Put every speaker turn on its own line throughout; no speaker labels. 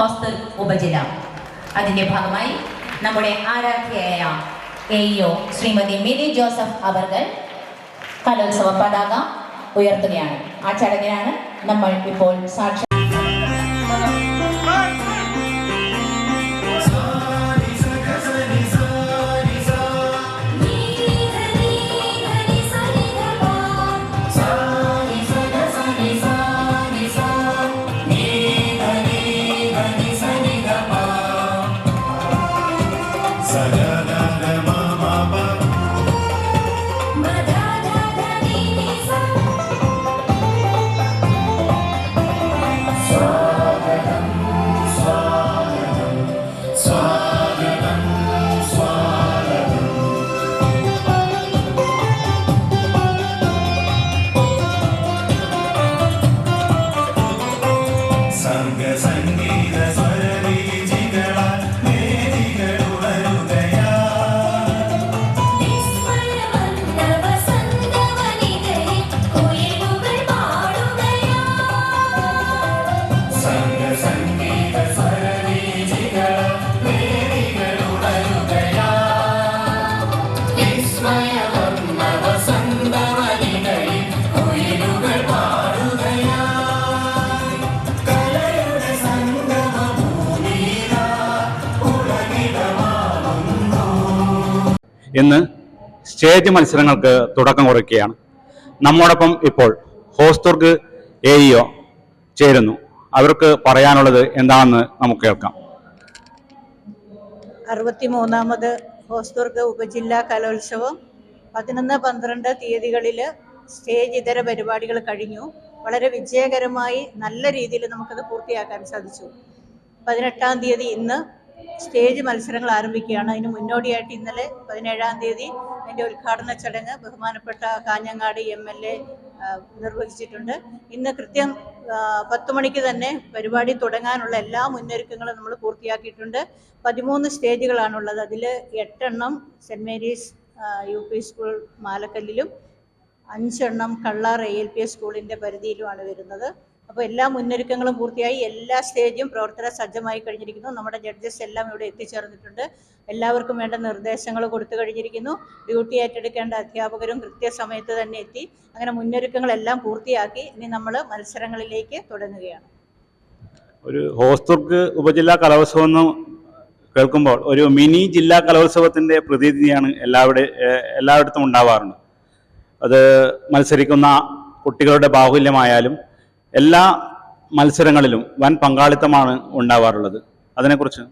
Hostel ഉപജില അതിന്റെ ഭാഗമായി നമ്മുടെ ആരാധ്യയായ എ ഒ ശ്രീമതി മിനി ജോസഫ് അവർകൾ കലോത്സവ പതാക ഉയർത്തുകയാണ്. ആ ചടങ്ങിനാണ് നമ്മൾ ഇപ്പോൾ സാക്ഷി
Sadana Namah.
ഇന്ന് സ്റ്റേജ് മത്സരങ്ങൾക്ക് തുടക്കം കുറിക്കുകയാണ്. നമ്മോടൊപ്പം ഇപ്പോൾ ഹോസ്തുർഗ് എ ഇഒ ചേരുന്നു. അവർക്ക് പറയാനുള്ളത് എന്താണെന്ന് നമുക്ക് കേൾക്കാം.
അറുപത്തിമൂന്നാമത് ഹോസ്തുർഗ് ഉപജില്ലാ കലോത്സവം പതിനൊന്ന് പന്ത്രണ്ട് തീയതികളിൽ സ്റ്റേജ് ഇതര പരിപാടികൾ കഴിഞ്ഞു. വളരെ വിജയകരമായി നല്ല രീതിയിൽ നമുക്കത് പൂർത്തിയാക്കാൻ സാധിച്ചു. പതിനെട്ടാം തീയതി ഇന്ന് സ്റ്റേജ് മത്സരങ്ങൾ ആരംഭിക്കുകയാണ്. അതിന് മുന്നോടിയായിട്ട് ഇന്നലെ പതിനേഴാം തീയതി അതിന്റെ ഉദ്ഘാടന ചടങ്ങ് ബഹുമാനപ്പെട്ട കാഞ്ഞങ്ങാടി എം എൽ എ നിർവഹിച്ചിട്ടുണ്ട്. ഇന്ന് കൃത്യം പത്ത് മണിക്ക് തന്നെ പരിപാടി തുടങ്ങാനുള്ള എല്ലാ മുന്നൊരുക്കങ്ങളും നമ്മൾ പൂർത്തിയാക്കിയിട്ടുണ്ട്. പതിമൂന്ന് സ്റ്റേജുകളാണുള്ളത്. അതിൽ എട്ടെണ്ണം സെന്റ് മേരീസ് യു പി സ്കൂൾ മാലക്കല്ലിലും അഞ്ചെണ്ണം Kallar A L P S സ്കൂളിന്റെ പരിധിയിലുമാണ് വരുന്നത്. അപ്പോൾ എല്ലാ മുന്നൊരുക്കങ്ങളും പൂർത്തിയായി. എല്ലാ സ്റ്റേജും പ്രവർത്തന സജ്ജമായി കഴിഞ്ഞിരിക്കുന്നു. നമ്മുടെ ജഡ്ജസ് എല്ലാം ഇവിടെ എത്തിച്ചേർന്നിട്ടുണ്ട്. എല്ലാവർക്കും വേണ്ട നിർദ്ദേശങ്ങൾ കൊടുത്തു കഴിഞ്ഞിരിക്കുന്നു. ഡ്യൂട്ടി ഏറ്റെടുക്കേണ്ട അധ്യാപകരും കൃത്യസമയത്ത് തന്നെ എത്തി. അങ്ങനെ മുന്നൊരുക്കങ്ങളെല്ലാം പൂർത്തിയാക്കി. ഇനി നമ്മൾ മത്സരങ്ങളിലേക്ക് തുടങ്ങുകയാണ്.
ഒരു ഹോസ്തുർക്ക് ഉപജില്ലാ കലോത്സവം എന്ന് കേൾക്കുമ്പോൾ ഒരു മിനി ജില്ലാ കലോത്സവത്തിന്റെ പ്രതീതിയാണ് എല്ലാവിടെ എല്ലായിടത്തും ഉണ്ടാവാറുണ്ട്. അത് മത്സരിക്കുന്ന കുട്ടികളുടെ ബാഹുല്യമായാലും എല്ലാ മത്സരങ്ങളിലും വൻ പങ്കാളിത്തമാണ് ഉണ്ടാവാറുള്ളത്. അതിനെക്കുറിച്ച്?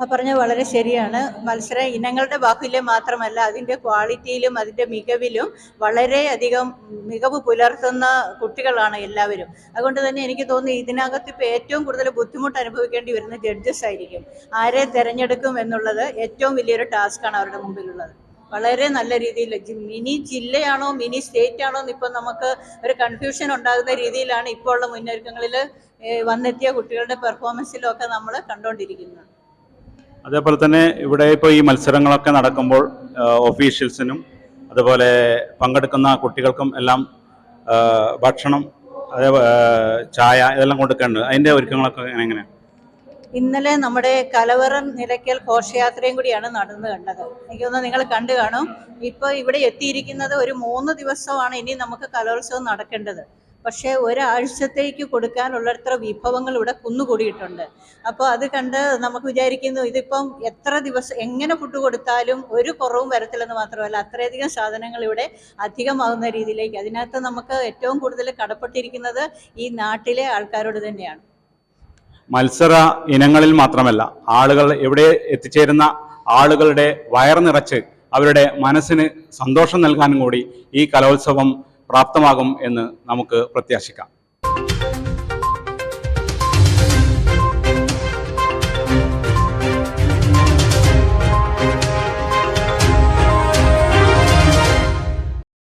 ആ പറഞ്ഞ വളരെ ശരിയാണ്. മത്സര ഇനങ്ങളുടെ ബാഹുല്യം മാത്രമല്ല അതിന്റെ ക്വാളിറ്റിയിലും അതിന്റെ മികവിലും വളരെയധികം മികവ് പുലർത്തുന്ന കുട്ടികളാണ് എല്ലാവരും. അതുകൊണ്ട് തന്നെ എനിക്ക് തോന്നുന്നു ഇതിനകത്ത് ഇപ്പോൾ ഏറ്റവും കൂടുതൽ ബുദ്ധിമുട്ട് അനുഭവിക്കേണ്ടി വരുന്ന ജഡ്ജസ് ആയിരിക്കും. ആരെ തിരഞ്ഞെടുക്കും എന്നുള്ളത് ഏറ്റവും വലിയൊരു ടാസ്ക്കാണ് അവരുടെ മുമ്പിലുള്ളത്. വളരെ നല്ല രീതിയിൽ മിനി ജില്ലയാണോ മിനി സ്റ്റേറ്റ് ആണോ എന്ന് ഇപ്പം നമുക്ക് ഒരു കൺഫ്യൂഷൻ ഉണ്ടാകുന്ന രീതിയിലാണ് ഇപ്പോൾ ഉള്ള മുന്നൊരുക്കങ്ങളിൽ വന്നെത്തിയ കുട്ടികളുടെ പെർഫോമൻസിലൊക്കെ നമ്മൾ കണ്ടുകൊണ്ടിരിക്കുന്നത്
അതേപോലെ തന്നെ ഇവിടെ ഇപ്പോൾ ഈ മത്സരങ്ങളൊക്കെ നടക്കുമ്പോൾ ഓഫീഷ്യൽസിനും അതുപോലെ പങ്കെടുക്കുന്ന കുട്ടികൾക്കും എല്ലാം ഭക്ഷണം അതേ ചായ ഇതെല്ലാം കൊടുക്കേണ്ടത് അതിന്റെ ഒരുക്കങ്ങളൊക്കെ എങ്ങനെ എങ്ങനെയാണ്?
ഇന്നലെ നമ്മുടെ കലവറൻ നിലയ്ക്കൽ ഘോഷയാത്രയും കൂടിയാണ് നടന്നു കണ്ടത്. എനിക്ക് തോന്നുന്നു നിങ്ങൾ കണ്ടു കാണും. ഇപ്പോൾ ഇവിടെ എത്തിയിരിക്കുന്നത് ഒരു മൂന്ന് ദിവസമാണ് ഇനി നമുക്ക് കലോത്സവം നടക്കേണ്ടത്. പക്ഷേ ഒരാഴ്ചത്തേക്ക് കൊടുക്കാനുള്ളത്ര വിഭവങ്ങൾ ഇവിടെ കുന്നുകൂടിയിട്ടുണ്ട്. അപ്പോൾ അത് കണ്ട് നമുക്ക് വിചാരിക്കുന്നു ഇതിപ്പം എത്ര ദിവസം എങ്ങനെ ഫുഡ് കൊടുത്താലും ഒരു കുറവും വരത്തില്ലെന്ന് മാത്രമല്ല അത്രയധികം സാധനങ്ങൾ ഇവിടെ അധികമാകുന്ന രീതിയിലേക്ക്. അതിനകത്ത് നമുക്ക് ഏറ്റവും കൂടുതൽ കടപ്പെട്ടിരിക്കുന്നത് ഈ നാട്ടിലെ ആൾക്കാരോട് തന്നെയാണ്.
മത്സര ഇനങ്ങളിൽ മാത്രമല്ല ആളുകൾ എവിടെ എത്തിച്ചേരുന്ന ആളുകളുടെ വയർ നിറച്ച് അവരുടെ മനസ്സിന് സന്തോഷം നൽകാനും കൂടി ഈ കലോത്സവം പ്രാപ്തമാകും എന്ന് നമുക്ക് പ്രത്യാശിക്കാം.